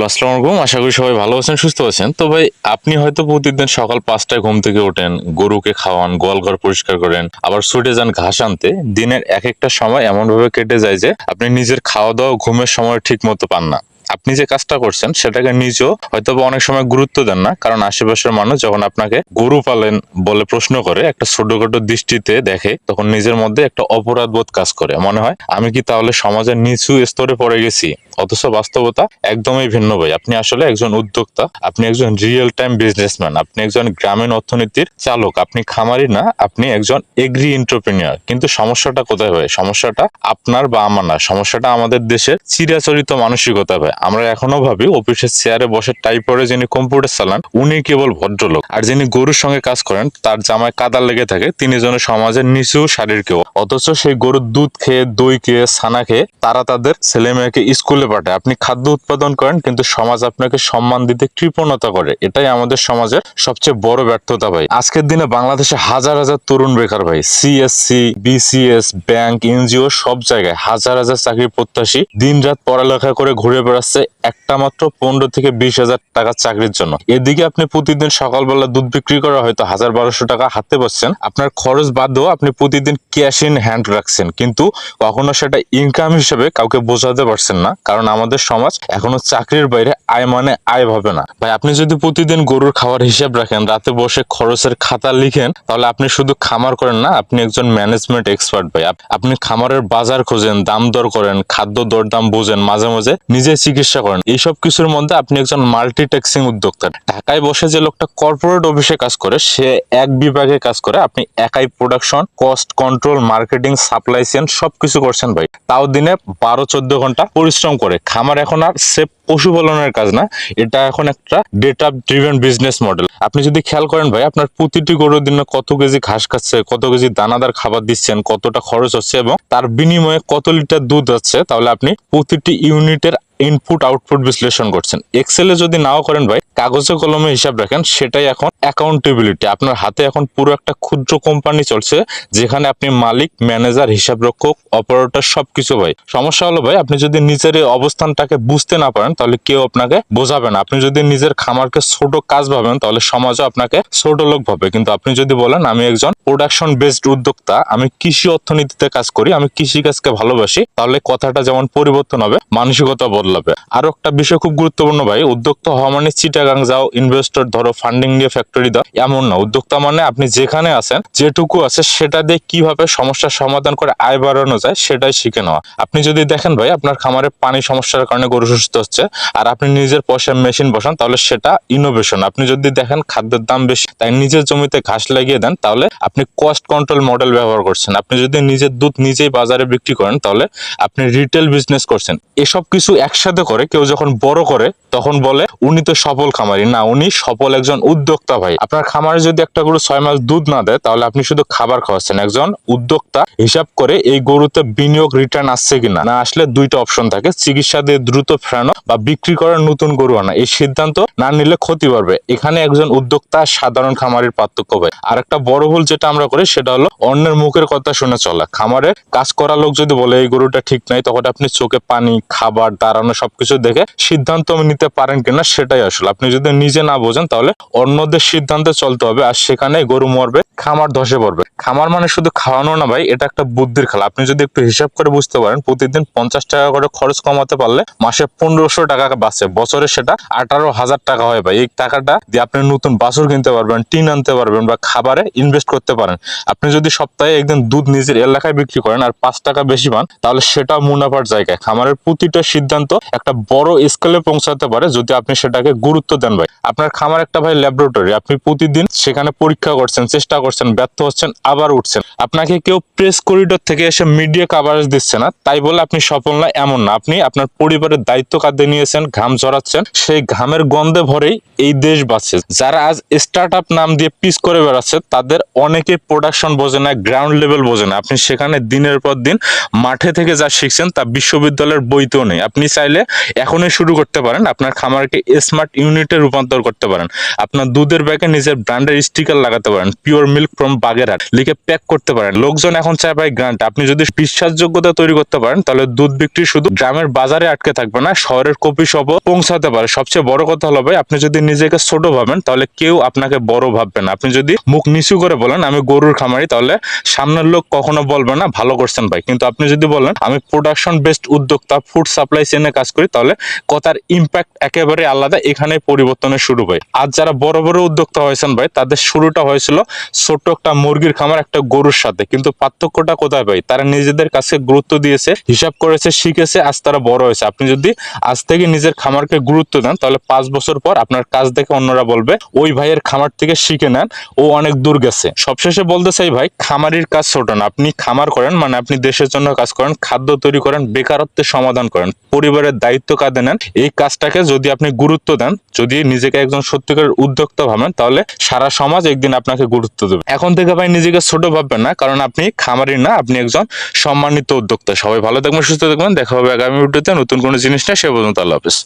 Hello, আসসালামু আলাইকুম। আশা করি সবাই ভালো আছেন, সুস্থ আছেন। তো ভাই, আপনি হয়তো প্রতিদিন সকাল পাঁচটায় ঘুম থেকে ওঠেন, গরুকে খাওয়ান, গোয়ালঘর পরিষ্কার করেন, আবার ছুটে যান ঘাস আনতে। দিনের এক একটা সময় এমনভাবে কেটে যায় যে, আপনি নিজের খাওয়া দাওয়া ঘুমের সময় ঠিক মতো পান না। আপনি যে কাজটা করছেন, সেটাকে নিজেও হয়তো অনেক সময় গুরুত্ব দেন না। কারণ আশেপাশের মানুষ যখন আপনাকে গরু পালেন বলে প্রশ্ন করে, একটা ছোটখাটো দৃষ্টিতে দেখে, তখন নিজের মধ্যে একটা অপরাধ বোধ কাজ করে। মনে হয়, আমি কি তাহলে সমাজের নিচু স্তরে পড়ে গেছি? অথচ বাস্তবতা একদমই ভিন্ন ভাই আপনি আসলে একজন উদ্যোক্তা, আপনি একজন রিয়েল টাইম বিজনেসম্যান আপনি একজন গ্রামীণ অর্থনীতির চালক, আপনি খামারি না, আপনি একজন এগ্রি এন্টারপ্রেনিয়ার কিন্তু সমস্যাটা কোথায় হয়? সমস্যাটা আপনার বা আমার না। সমস্যাটা আমাদের দেশের চিরাচরিত মানসিকতা ভাই আমরা এখনও ভাবি অফিসের চেয়ারে বসে টাইপ করে যিনি কম্পিউটার চালান, উনি কেবল ভদ্রলোক। আর যিনি গরুর সঙ্গে কাজ করেন, তার জামায় কাদা লেগে থাকে, তিনি যেন সমাজের নিচু শারীর কেউ। অথচ সেই গরুর দুধ খেয়ে, দই খেয়ে, ছানা খেয়ে, তারা তাদের ছেলে মেয়েকে স্কুলে পাঠায়। আপনি খাদ্য উৎপাদন করেন, কিন্তু সমাজ আপনাকে সম্মান দিতে কৃপণতা করে। এটাই আমাদের সমাজের সবচেয়ে বড় ব্যর্থতা ভাই। আজকের দিনে বাংলাদেশে হাজার হাজার তরুণ বেকার ভাই সিএসসি বিসিএস ব্যাংক এনজিও সব জায়গায় হাজার হাজার চাকরি প্রত্যাশী দিন রাত পড়ালেখা করে ঘুরে বেড়াচ্ছে। একটা মাত্র পনেরো থেকে বিশ হাজার টাকার চাকরির জন্য। এদিকে আপনি প্রতিদিন সকালবেলা দুধ বিক্রি করা হয়তো হাজার বারোশো টাকা হাতে পাচ্ছেন। আপনার খরচ বাদেও আপনি প্রতিদিন ক্যাশ ইন হ্যান্ড রাখছেন। কিন্তু কখনো সেটা ইনকাম হিসেবে কাউকে বোঝাতে পারছেন না, কারণ আমাদের সমাজ এখনও চাকরির বাইরে আয় মানে আয় ভাবে না। ভাই, আপনি যদি প্রতিদিন গরুর খাওয়ার হিসাব রাখেন, রাতে বসে খরচের খাতা লিখেন, তাহলে আপনি শুধু খামার করেন না, আপনি একজন ম্যানেজমেন্ট এক্সপার্ট ভাই। আপনি খামারের বাজার খোঁজেন, দাম দর করেন, খাদ্য দরদাম বোঝেন, মাঝে মাঝে নিজে চিকিৎসা করেন। এইসব কিছুর মধ্যে আপনি একজন মাল্টিটেক্সিং উদ্যোক্তা। ঢাকায় বসে যে লোকটা কর্পোরেট অফিসে কাজ করে, সে এক বিভাগে কাজ করে, আপনি একাই production cost control marketing supply chain সবকিছু করছেন ভাই। তাও দিনে বারো চোদ্দ ঘণ্টা পরিশ্রম করে। খামার এখন আর সেফ পশুপালনের কাজ না, এটা এখন একটা ডেটা ড্রিভেন বিজনেস মডেল আপনি যদি খেয়াল করেন ভাই, আপনার প্রতিটি গরুর দিনে কত কেজি ঘাস খাচ্ছে, কত কেজি দানাদার খাবার দিচ্ছেন, কতটা খরচ হচ্ছে এবং তার বিনিময়ে কত লিটার দুধ আছে তাহলে আপনি প্রতিটি ইউনিটের ইনপুট আউটপুট বিশ্লেষণ করছেন। এক্সেলে যদি নাও করেন ভাই কাগজে কলমে হিসাব রাখেন, সেটাই এখন অ্যাকাউন্টেবিলিটি আপনার হাতে এখন পুরো একটা ক্ষুদ্র কোম্পানি চলছে, যেখানে আপনি মালিক ম্যানেজার হিসাব রক্ষক অপারেটর সবকিছু ভাই। সমস্যা হলো ভাই, আপনি যদি নিজের এই অবস্থানটাকে বুঝতে না পারেন, তাহলে কেউ আপনাকে বোঝাবে না। আপনি যদি নিজের খামারকে ছোট কাজ ভাবেন, তাহলে সমাজও আপনাকে ছোট লোক ভাবে। কিন্তু আপনি যদি বলেন, আমি একজন প্রোডাকশন বেসড উদ্যোক্তা, আমি কৃষি অর্থনীতিতে কাজ করি, আমি কৃষি কাজকে ভালোবাসি, তাহলে কথাটা যেমন পরিবর্তন হবে, মানসিকতা বদলাবে। আরও একটা বিষয় খুব গুরুত্বপূর্ণ ভাই, উদ্যোক্তা হওয়া মানে চিটাগাং যাও ইনভেস্টর ধরো ফান্ডিং দিয়ে ফ্যাক্টরি দাও, এমন না। উদ্যোক্তা মানে আপনি যেখানে আছেন, যেটুকু আছে সেটা দিয়ে কীভাবে সমস্যার সমাধান করে আয় বাড়ানো যায় সেটাই শিখে নেওয়া। আপনি যদি দেখেন ভাই, আপনার খামারে পানি সমস্যার কারণে গরু সুস্থ হচ্ছে, আর আপনি নিজের পয়সার মেশিন বসান, তাহলে সেটা ইনোভেশন আপনি যদি দেখেন খাদ্যের দাম বেশি, তাই নিজের জমিতে ঘাস লাগিয়ে দেন, তাহলে আপনি কস্ট কন্ট্রোল মডেল ব্যবহার করছেন। আপনি যদি নিজের দুধ নিজেই বাজারে বিক্রি করেন, তাহলে আপনি রিটেল বিজনেস করছেন। এসব কিছু একসাথে করে, কেউ যখন বড় করে, তখন বলে, উনি তো সফল খামারি। না, উনি সফল একজন উদ্যোক্তা ভাই। আপনার খামারে যদি একটা গরু ছয় মাস দুধ না দেয়, তাহলে আপনি শুধু খাবার খাওয়াচ্ছেন। একজন উদ্যোক্তা হিসাব করে এই গরুতে বিনিয়োগ রিটার্ন আসছে কিনা, না আসলে দুইটা অপশন থাকে। চিকিৎসা দিয়ে দ্রুত ফেরানো বা বিক্রি করার নতুন গরু আনা, এই সিদ্ধান্ত না নিলে ক্ষতি পারবে এখানে একজন উদ্যোক্তা সাধারণ খামারের পার্থক্য ভাই। আর একটা বড় ভুল যেটা আমরা করি, সেটা হলো অন্যের মুখের কথা শুনে চলা। খামারে কাজ করা লোক যদি বলে, এই গরুটা ঠিক নাই তখন আপনি চোখে পানি, খাবার, দাঁড়ানো সবকিছু দেখে সিদ্ধান্ত নিতে পারেন কিনা, সেটাই আসলে। আপনি যদি নিজে না বোঝেন তাহলে অন্যদের সিদ্ধান্তে চলতে হবে। আর সেখানে গরু মরবে। খামার ধসে পড়বে। খামার মানে শুধু খাওয়ানো না ভাই, এটা একটা বুদ্ধির খেলা। আপনি যদি একটু হিসাব করে বুঝতে পারেন, প্রতিদিন পঞ্চাশ টাকা করে খরচ কমাতে পারলে মাসে পনেরোশো টাকা বাঁচে। বছরে সেটা আঠারো হাজার টাকা হয় ভাই। এই টাকাটা দিয়ে আপনি নতুন বাছুর কিনতে পারবেন, টিন আনতে পারবেন বা খাবারে ইনভেস্ট করতে পারেন। আপনি যদি সপ্তাহে একদিন দুধ নিজের এলাকায় বিক্রি করেন আর পাঁচ টাকা বেশি পান, তাহলে সেটা মুনাফার জায়গায়। খামারের প্রতিটা সিদ্ধান্ত একটা বড় স্কেলে পৌঁছাতে পারে যদি আপনি সেটাকে গুরুত্ব দেন ভাই। আপনার খামার একটা ভাই ল্যাবরেটরি আপনি প্রতিদিন সেখানে পরীক্ষা করছেন, চেষ্টা ব্যর্থ হচ্ছেন, আবার উঠছেন। আপনাকে কেউ প্রেস করিডোর থেকে এসে মিডিয়া কাভারেজ দিচ্ছে না, তাই বলে আপনি সফল না, এমন না। আপনি আপনার পরিবারের দায়িত্ব কাঁধে নিয়েছেন, ঘাম ঝরাচ্ছেন, সেই ঘামের গন্ধে ভরেই এই দেশ বাঁচছে। যারা আজ স্টার্ট নাম দিয়ে পিস করে বেড়াচ্ছে, তাদের অনেকে প্রোডাকশন বোঝে না গ্রাউন্ড লেভেল বোঝে না। আপনি সেখানে দিনের পর দিন মাঠে থেকে যা শিখছেন, তা বিশ্ববিদ্যালয়ের বইতেও নেই। আপনি চাইলে এখনই শুরু করতে পারেন, আপনার খামারকে স্মার্ট ইউনিটে রূপান্তর করতে পারেন। আপনার দুধের ব্যাগে নিজের ব্র্যান্ডের স্টিকার লাগাতে পারেন pure milk milk from Bagerhat লিখে প্যাক করতে পারেন। লোকজন এখন চায় ভাই গ্রান্ট আপনি যদি বিশ্বাসযোগ্যতা তৈরি করতে পারেন, তাহলে দুধ বিক্রি শুধু গ্রামের বাজারে আটকে থাকবে না, শহরের কপি শপও পৌঁছাতে পারে। সবচেয়ে বড় কথা হলো ভাই, আপনি যদি নিজেকে ছোট ভাবেন, তাহলে কেউ আপনাকে বড় ভাববে না। আপনি যদি মুখ নিচু করে বলেন, আমি গরুর খামারি তাহলে সামনের লোক কখনো বলবে না, ভালো করছেন ভাই। কিন্তু আপনি যদি বলেন, আমি প্রোডাকশন বেসড উদ্যোক্তা ফুড সাপ্লাই চেনে কাজ করি তাহলে কথার ইম্প্যাক্ট একেবারে আলাদা। এখানে পরিবর্তনের শুরু হয় আজ যারা বড় বড় উদ্যোক্তা হয়েছেন ভাই, তাদের শুরুটা হয়েছিল ছোট্ট একটা মুরগির খামার, একটা গরুর সাথে। কিন্তু পার্থক্যটা কোথায় ভাই? তারা নিজেদের কাছে গুরুত্ব দিয়েছে, হিসাব করেছে, শিখেছে, আজ তারা বড় হয়েছে। আপনি যদি আজ থেকে নিজের খামারকে গুরুত্ব দেন, তাহলে পাঁচ বছর পর আপনার কাজ দেখে অন্যরা বলবে, ওই ভাইয়ের খামার থেকে শিখে নেন, ও অনেক দূর গেছে। সবশেষে বলতে চাই ভাই, খামারির কাজ ছোট না। আপনি খামার করেন মানে আপনি দেশের জন্য কাজ করেন, খাদ্য তৈরি করেন, বেকারত্বের সমাধান করেন, পরিবারের দায়িত্ব কাঁধে নেন। এই কাজটাকে যদি আপনি গুরুত্ব দেন, যদি নিজেকে একজন সত্যিকারের উদ্যোক্তা ভাবেন, তাহলে সারা সমাজ একদিন আপনাকে গুরুত্ব দেবে। এখন থেকে ভাই নিজেকে ছোট ভাববেন না, কারণ আপনি খামারি না, আপনি একজন সম্মানিত উদ্যোক্তা। সবাই ভালো থাকবেন, সুস্থ থাকবেন, দেখা হবে আগামী ভিডিওতে নতুন কোনো জিনিস না সে পর্যন্ত আল্লাহ হাফিজ।